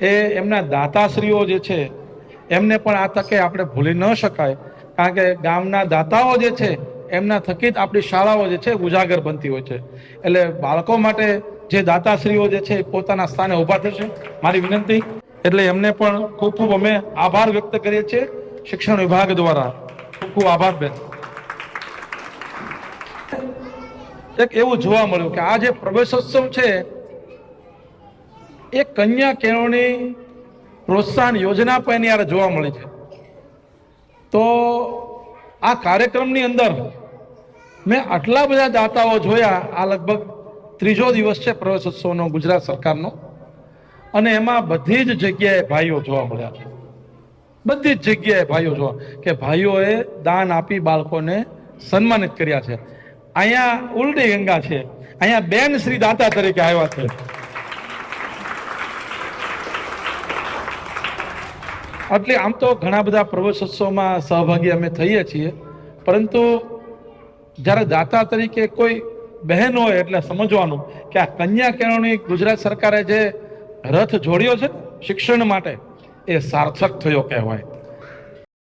એ એમના દાતાશ્રીઓ જે છે, એમને પણ આ તકે આપણે ભૂલી ન શકાય. કારણ કે ગામના દાતાઓ જે છે, એમના થકી જ આપણી શાળાઓ જે છે, ઉજાગર બનતી હોય છે. એટલે બાળકો માટે જે દાતાશ્રીઓ જે છે પોતાના સ્થાને ઊભા થશે. મારી વિનંતી. એટલે એમને પણ ખૂબ ખૂબ અમે આભાર વ્યક્ત કરીએ છીએ શિક્ષણ વિભાગ દ્વારા. ખૂબ ખૂબ આભાર બેન. એક એવું જોવા મળ્યું કે આ જે પ્રવેશોત્સવ છે એ કન્યા કેળવણી પ્રોત્સાહન યોજના પણ એની યાર જોવા મળે છે. તો આ કાર્યક્રમની અંદર મેં આટલા બધા દાતાઓ જોયા, આ લગભગ ત્રીજો દિવસ છે પ્રવેશોત્સવનો ગુજરાત સરકારનો. અને એમાં બધી જ જગ્યાએ ભાઈઓ જોવા મળ્યા છે. બધી જ જગ્યાએ ભાઈઓ જોવા, કે ભાઈઓએ દાન આપી બાળકોને સન્માનિત કર્યા છે. અહીંયા ઉલટી ગંગા છે. અહીંયા બેન શ્રી દાતા તરીકે આવ્યા છે. એટલે આમ તો ઘણા બધા પ્રવેશોત્સવમાં સહભાગી અમે થઈએ છીએ. પરંતુ જ્યારે દાતા તરીકે કોઈ બહેન હોય એટલે સમજવાનું કે આ કન્યા કેળવણી ગુજરાત સરકારે જે રથ જોડ્યો છે શિક્ષણ માટે, એ સાર્થક થયો કહેવાય.